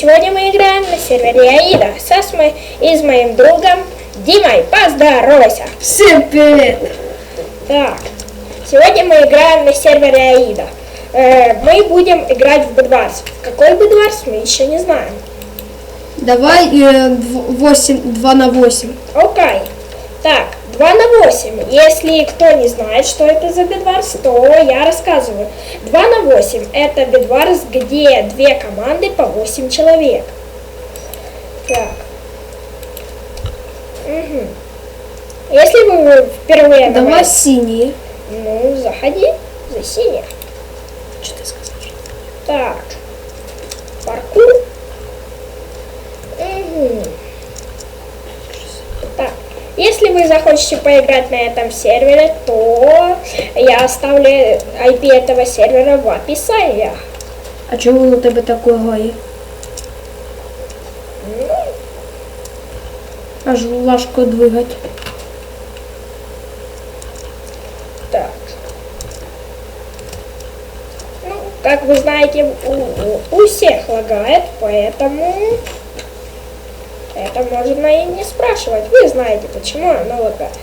сегодня мы играем на сервере Аида со с мо- и с моим другом Димой. Поздоровайся! Всем привет! Так, сегодня мы играем на сервере Аида. Э, мы будем играть в Бедварс. В какой Бедварс мы еще не знаем. Давай э, дв- 8, 2 на 8. Окей. Так, 2 на 8. Если кто не знает, что это за Бедварс, то я рассказываю. 2 на 8 это Бедварс, где две команды по 8 человек. Так. Мгм. Если вы впервые Давай моем- синие. Ну, заходи за синих. Что ты сказал? Так. Паркур. Мгм. Так. Если вы захотите поиграть на этом сервере, то я оставлю IP этого сервера в описании. А чого у тебе такое гає? Аж важко двигати. Так. Ну, как вы знаете, у- у всех лагает, поэтому это можно и не спрашивать. Вы знаете, почему оно лагает.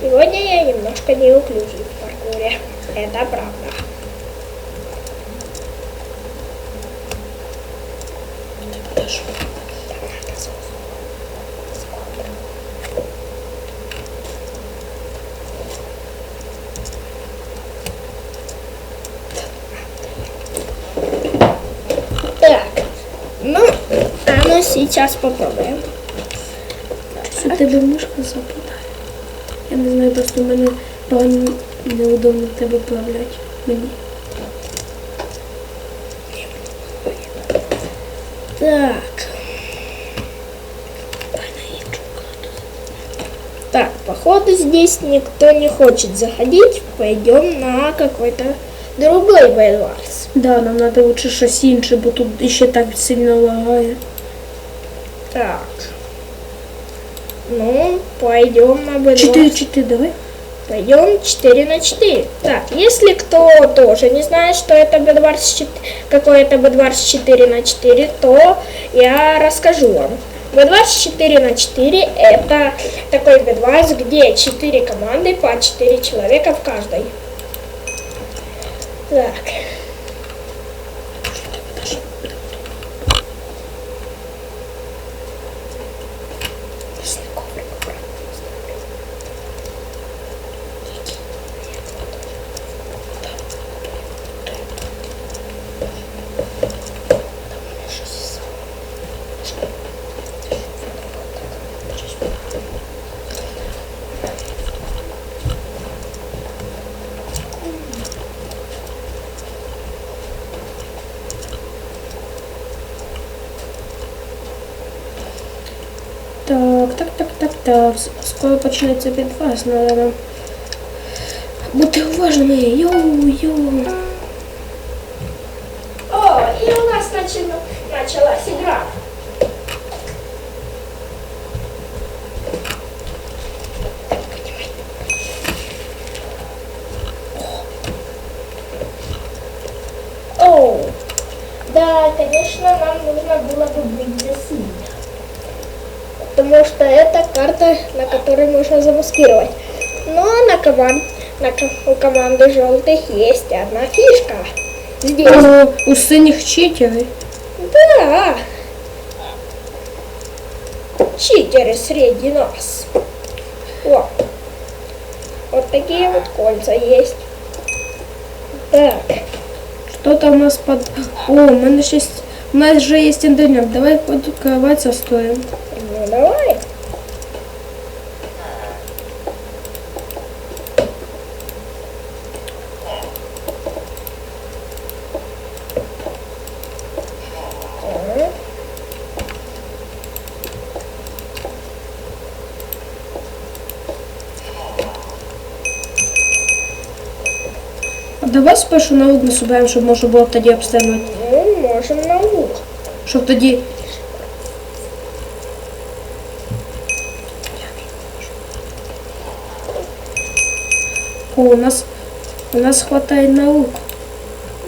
Сегодня я немножко неуклюжий в паркуре. Это правда. Так. Ну, а ну сейчас попробуем. Що тебе мишка запитає? Я не знаю, просто в мене погано неудобно тебе управляти. Мені. Так. Так, походу здесь никто не хочет заходить. Пойдем на какой-то другой Бэдварс. Да, нам треба лучше щось інше, бо тут іще так сильно лагає. Так. Ну, пойдем на Бэдварс. 4-4, давай. Пойдем 4 на 4. Так, если кто тоже не знает, что это Бедварс 4, какой это Бедварс 4 на 4, то я расскажу вам. Бедварс 4 на 4 это такой Бедварс, где 4 команды по 4 человека в каждой. Так, так, С- Скоро почнеться надо нам бути уважними. Йоу-йоу. О, и у нас начала- началась игра. О, да, конечно, нам нужно было бы быть за синих. Потому что это карта, на которой можно замаскировать. Но на, коман- на ко- у команды желтых есть одна фишка. Здесь. О, у синіх читери. Да. Читеры среди нас. О. Вот такие вот кольца есть. Так. Що там у нас под... О, у мене ще... есть- У нас вже є індернет. Давай подкриватися стоїмо. Ну давай. Спершу на лук насобираємо, щоб можна було тоді обстрілювати. Ну, можем на лук. Щоб тоді. О, у нас у нас хватает на лук.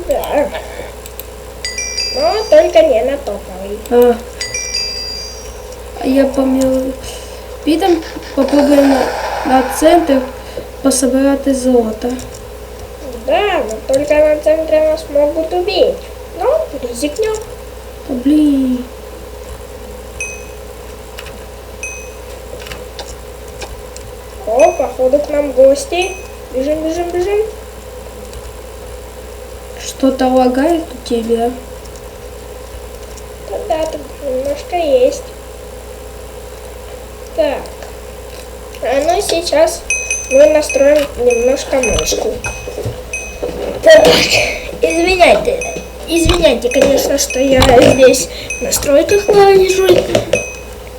Да. Но только не на топовый. А я помню. Підемо, попробуємо на центр пособирати золото. Да, но только на центре нас могут убить. Ну, ризикнем. Та блін. О, походу к нам гости. Бежим, бежим, бежим. Что-то лагает у тебя. Да, тут немножко есть. Так. А ну сейчас мы настроим немножко мышку. Извиняйте. Извиняйте, конечно, что я здесь в настройках лажу.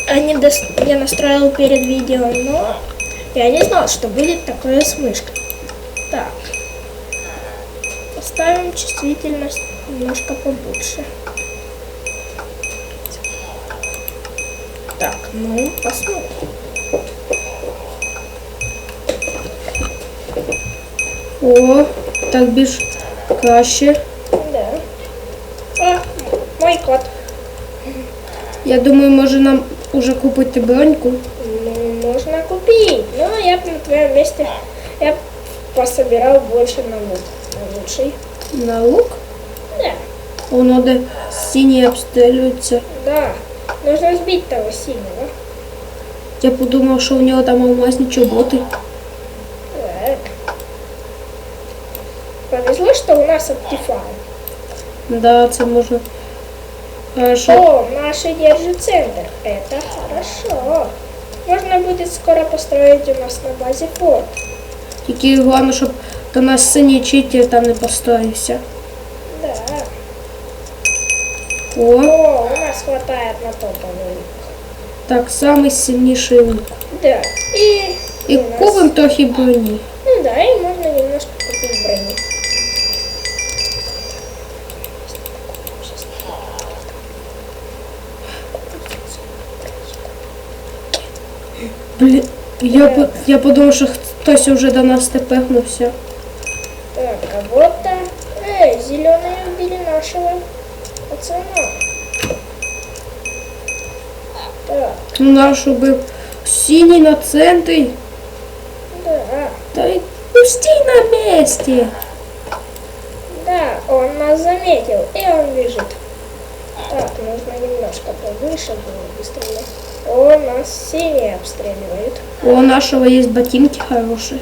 А не, дос- не настроил перед видео, но я не знал, что будет такое с мышкой. Так. Поставим чувствительность немножко побольше. Так, ну, посмотрим. О, так більш краще. Да. А, мой кот. Я думаю, може нам уже купити броньку. Ну, можно купить. Но я бы на твоем месте я б пособирал больше на лук. На лучший. На лук. Да, Воно де синій обстрілюється. да. Нужно сбить того синего. Я подумав, що у нього там алмазні чоботи. Повезло, что у нас Optifine. Да, це можна. Хорошо. О, наши держит центр. Это хорошо. Можно будет скоро построить у нас на базе форт. Тільки головне, щоб до нас синій читер там не поставився. Да. О, О, у нас хватает на топовый. так, самий сильніший лук. Да. И, І у нас- купимо трохи броні. Ну да, и можно Блін, я, по- я подумав, що хтось вже до нас тепехнувся. Так, а вот то Эй, зеленые убили нашего пацана. Так, Ну, наш убив синій на центрі. да, Та й ну стій на місці. да, он нас заметил, и он бежит. Так, нужно немножко повыше было быстрее. О, нас синие обстреливают. У нашого є ботинки хороші.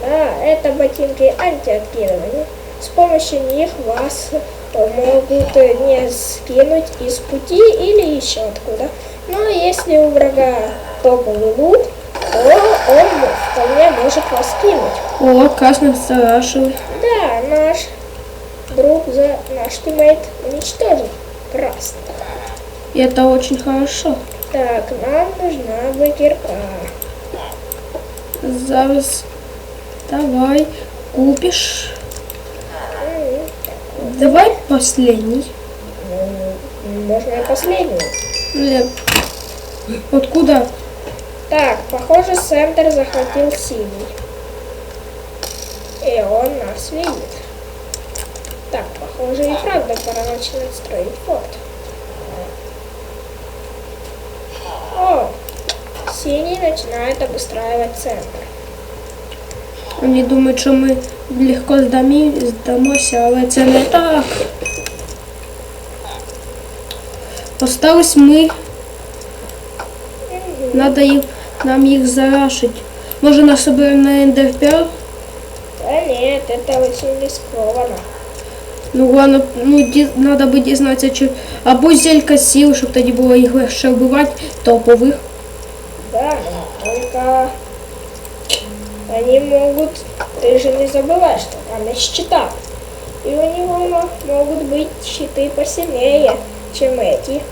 Да, это ботинки антиоткидывания. С помощью них вас могут э, не скинуть из пути или еще откуда. Но если у врага топовый лук, то он вполне может вас скинуть. О, красный старашевый. Да, наш друг, за наш тиммейт уничтожен. Красный. И это очень хорошо. Так, нам нужна выкирка. Зараз давай купишь. Давай последний. Можно и последний. Лев. Откуда? Так, похоже, центр захватил синий. И он нас видит. Так, похоже, и правда пора начинать строить форт. О, синий начинает обустраивать центр. Вони думають, що ми легко здамі, здамося, але це не так. Осталось ми. Надо їх, нам їх зарашить. Може нас соберемо на ендерпер? Да нет, это очень рискованно. Ну ладно, ну ді, надо би дізнатися, чи або зелька сіл, щоб тоді було їх легше вбивати топових. Да, но только они могут... Ты же не забывай, что там есть щита. И у него мо- могут быть щиты посильнее, чем эти.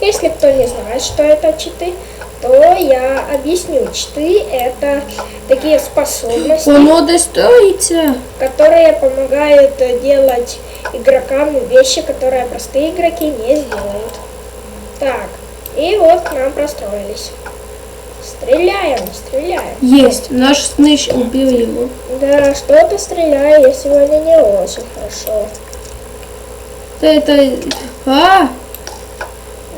Если кто не знает, что это щиты, то я объясню. Читы это такие способности, которые помогают делать игрокам вещи, которые простые игроки не сделают. Так, и вот к нам простроились. Стреляем, стреляем. Есть. Наш снищ убив його. Да, что-то стреляю, я сегодня не очень хорошо. Та это... А!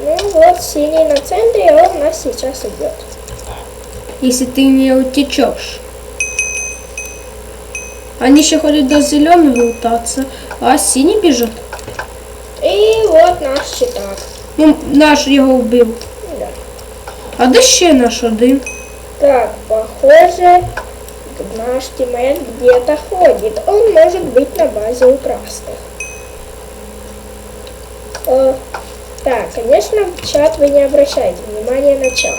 Ну вот, синий на центре, он нас сейчас идет. Если ты не утечешь. Они еще ходят до зеленого лутаться, а синий бежит. И вот наш читак. Ну, наш його вбив. А де ще наш один? Так, похоже, наш тиммейт где-то ходит. Он может быть на базе у красных. Э, так, конечно, в чат вы не обращайте внимания на чат.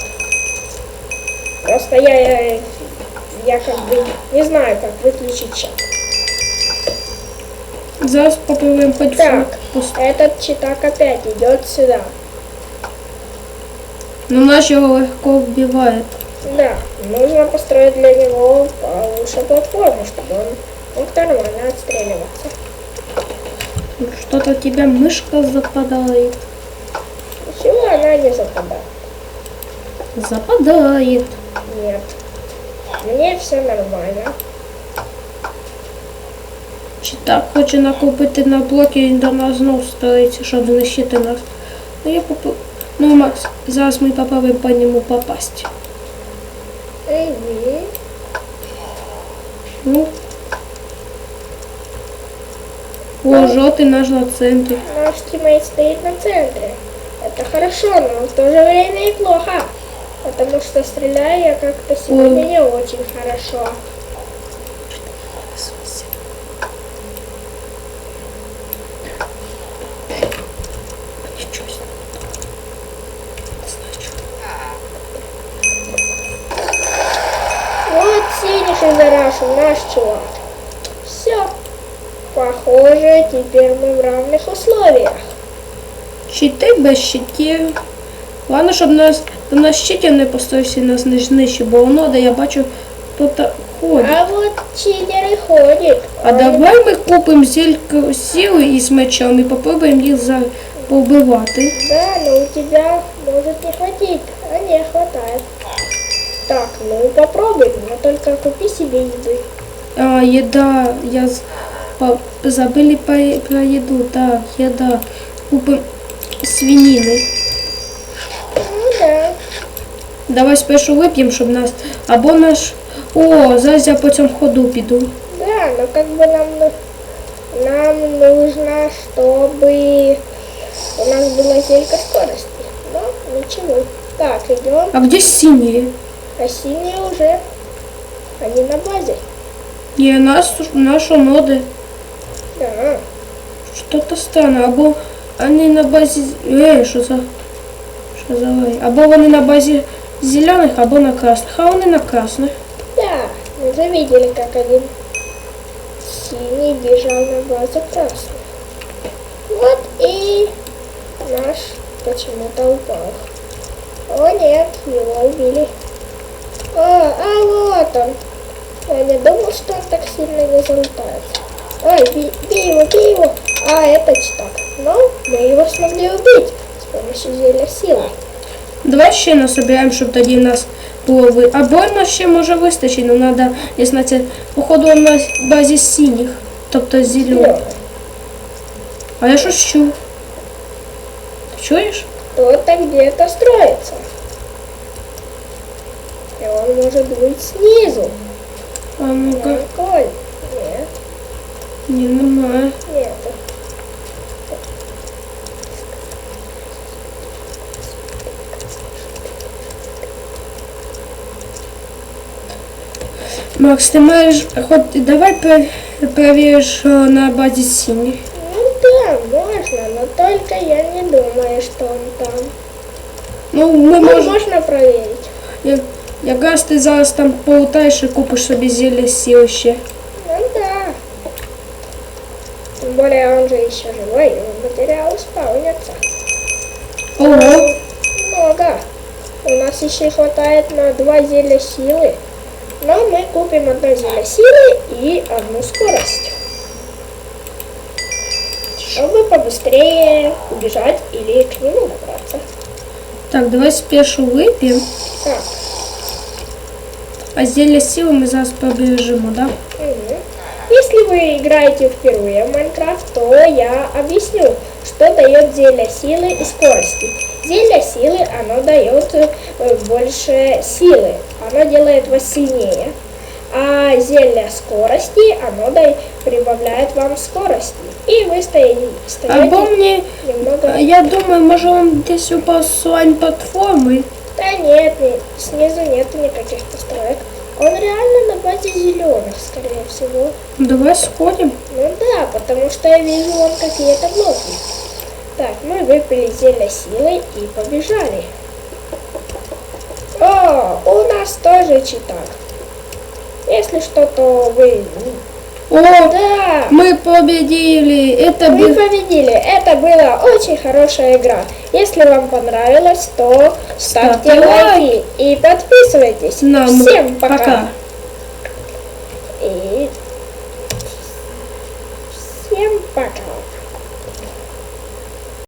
Просто я, я, я как бы не знаю, как выключить чат. Зараз попробуємо під Так, этот читак опять идет сюда. Ну наш його легко вбиває. Да, нужно построить для него получше платформу, чтобы он мог нормально отстреливаться. Что-то у тебя мышка западает. Почему она не западает? Западает. Нет. Мне все нормально. Чи так хоче накупити на блоки і до нас знов старається, щоб знищити нас. Ну я попу... Ну, Макс, зараз ми попробуємо по ньому попасть. Ну. О, жовтий наш на центрі. Наш тиммейт стоит на центре. Это хорошо, но в то же время и плохо. Потому что стреляю я как-то сегодня Ой. не очень хорошо. синий зарашил наш чувак. Все. Похоже, теперь мы в равных условиях. Щити без щитів. Ладно, щоб нас до нас щитів не поставився і нас не знищив, бо воно, де я бачу, тут ходить. А вот читеры ходят. А давай ми купимо зільку сіли із мечом і попробуємо їх за... повбивати. Да, но у тебя может не хватить, а не хватает. Так, ну попробуй, но только купи себе еды. А, еда, я забыли про еду, так, еда. Купим свинины. Ну да. Давай спершу вип'ємо, щоб нас. Або наш. О, зараз я по цьому ходу піду. Да, но как бы нам, ну- нам нужно, чтобы у нас была зелька скорости. Но ничего. Так, идем. А где синие? А синие уже. Они на базе. Ні, нас наша ноди. Да. Що-то странно. Або вони на базі. Ей, що за. Що за лай? Або вони на базі зелених, або на красних. А вони на красних. Да, мы же видели, как один синий бежал на базу красных. Вот и наш почему-то упал. О нет, его убили. А, а вот он. Я не думал, что он так сильно не залутает. Ай, бей, бей его, бей его. А, это читак. Но мы его смогли убить с помощью зелья силы. Давай ще насобираємо, щоб тоді в нас було ви. Або нас ще може вистачить, але треба, я знати, походу на базі синіх, тобто зелених. Зелёный. А я щось чув. Ти чуєш? Кто-то где-то строится. И он может быть снизу. А ну-ка. Прикольно. Нет, Ні, немає. нету. Макс, ти маєш. Хоч давай пер- перевіриш е, на базі синіх. Ну да, можно, но только я не думаю, что он там. Ну, ми Ну, можемо. можно проверить. Як, якраз ти зараз там полутаєш і купиш собі зілля сіл ще. Ну да. Тем более он же еще живой, и материалы спаунятся. Ого, Много. У нас еще хватает на два зелья силы. Но мы купим одно зелье силы и одну скорость. Чтобы побыстрее убежать или к нему добраться. Так, давай спешу выпьем. Так, А зелье силы мы зараз побежимо, да? Если вы играете впервые в Майнкрафт, то я объясню, что дает зелье силы и скорости. Зелье силы, оно дает э, больше силы, оно делает вас сильнее. А зелье скорости, оно дай- прибавляет вам скорости. И вы стоите, стоите мне, немного... я думаю, може он десь упав з своєї платформи. Да нет, не- снизу нету никаких построек. Он реально на базе зеленых, скорее всего. Давай сходим. Ну да, потому что я вижу вон какие-то блоки. Так, мы выпили зелье силы и побежали. О, у нас тоже читак. Если что, то вы... О, Да, мы победили. Это вы был... победили. Это была очень хорошая игра. Если вам понравилось, то ставьте Ставьте лайки и подписывайтесь. Нам Всем пока. пока. И всем пока.